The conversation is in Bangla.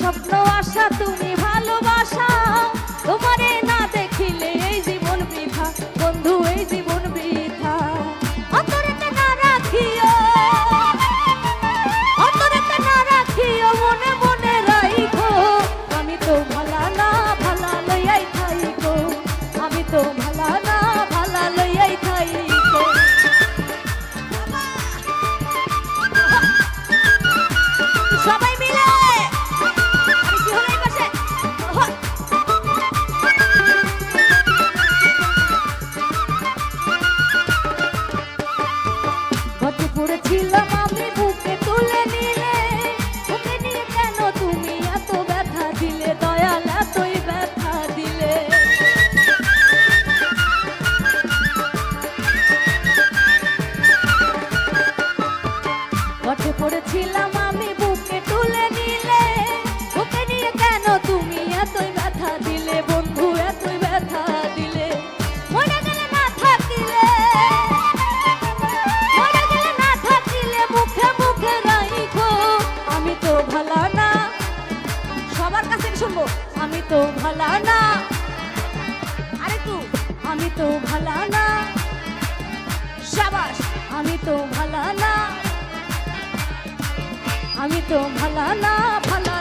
স্বপ্ন, আশা তুমি ভালোবাসা। তোমারে না দেখিলে এই জীবন বৃথা। বন্ধু, এই জীবন আমি তো ভালা না, ভালা লইয়াই আমি তো ভালা না তো ভালা না। আরে তু, আমি তো ভালা না। সাবাস, আমি তো ভালা না। আমি তো ভালা না, ভালা